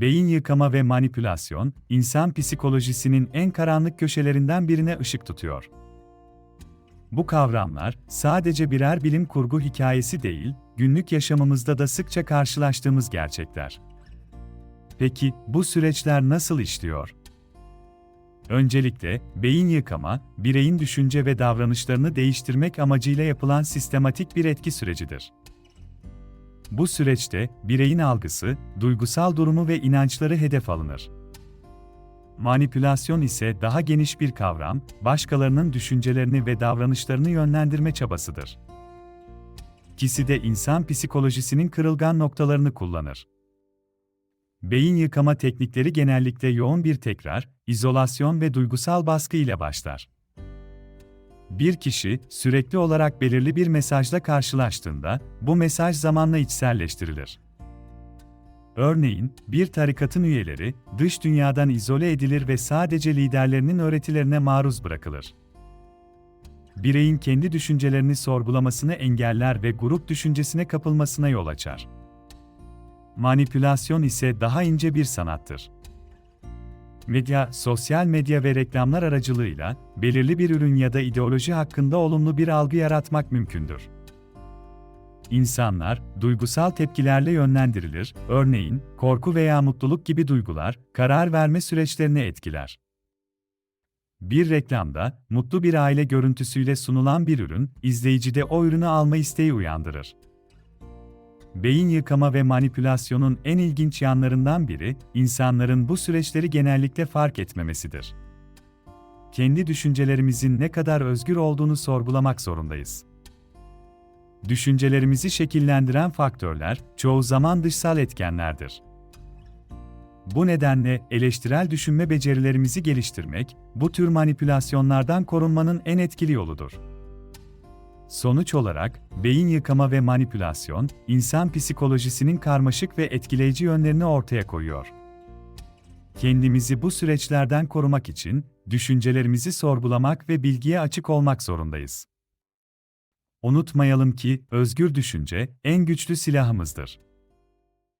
beyin yıkama ve manipülasyon, insan psikolojisinin en karanlık köşelerinden birine ışık tutuyor. Bu kavramlar sadece birer bilim kurgu hikayesi değil, günlük yaşamımızda da sıkça karşılaştığımız gerçekler. Peki bu süreçler nasıl işliyor? Öncelikle, beyin yıkama, bireyin düşünce ve davranışlarını değiştirmek amacıyla yapılan sistematik bir etki sürecidir. Bu süreçte bireyin algısı, duygusal durumu ve inançları hedef alınır. Manipülasyon ise daha geniş bir kavram, başkalarının düşüncelerini ve davranışlarını yönlendirme çabasıdır. İkisi de insan psikolojisinin kırılgan noktalarını kullanır. Beyin yıkama teknikleri genellikle yoğun bir tekrar, izolasyon ve duygusal baskı ile başlar. Bir kişi sürekli olarak belirli bir mesajla karşılaştığında bu mesaj zamanla içselleştirilir. Örneğin, bir tarikatın üyeleri dış dünyadan izole edilir ve sadece liderlerinin öğretilerine maruz bırakılır. Bireyin kendi düşüncelerini sorgulamasını engeller ve grup düşüncesine kapılmasına yol açar. Manipülasyon ise daha ince bir sanattır. Medya, sosyal medya ve reklamlar aracılığıyla belirli bir ürün ya da ideoloji hakkında olumlu bir algı yaratmak mümkündür. İnsanlar duygusal tepkilerle yönlendirilir, örneğin korku veya mutluluk gibi duygular karar verme süreçlerini etkiler. Bir reklamda mutlu bir aile görüntüsüyle sunulan bir ürün, izleyicide o ürünü alma isteği uyandırır. Beyin yıkama ve manipülasyonun en ilginç yanlarından biri, insanların bu süreçleri genellikle fark etmemesidir. Kendi düşüncelerimizin ne kadar özgür olduğunu sorgulamak zorundayız. Düşüncelerimizi şekillendiren faktörler, çoğu zaman dışsal etkenlerdir. Bu nedenle eleştirel düşünme becerilerimizi geliştirmek, bu tür manipülasyonlardan korunmanın en etkili yoludur. Sonuç olarak, beyin yıkama ve manipülasyon, insan psikolojisinin karmaşık ve etkileyici yönlerini ortaya koyuyor. Kendimizi bu süreçlerden korumak için, düşüncelerimizi sorgulamak ve bilgiye açık olmak zorundayız. Unutmayalım ki, özgür düşünce, en güçlü silahımızdır.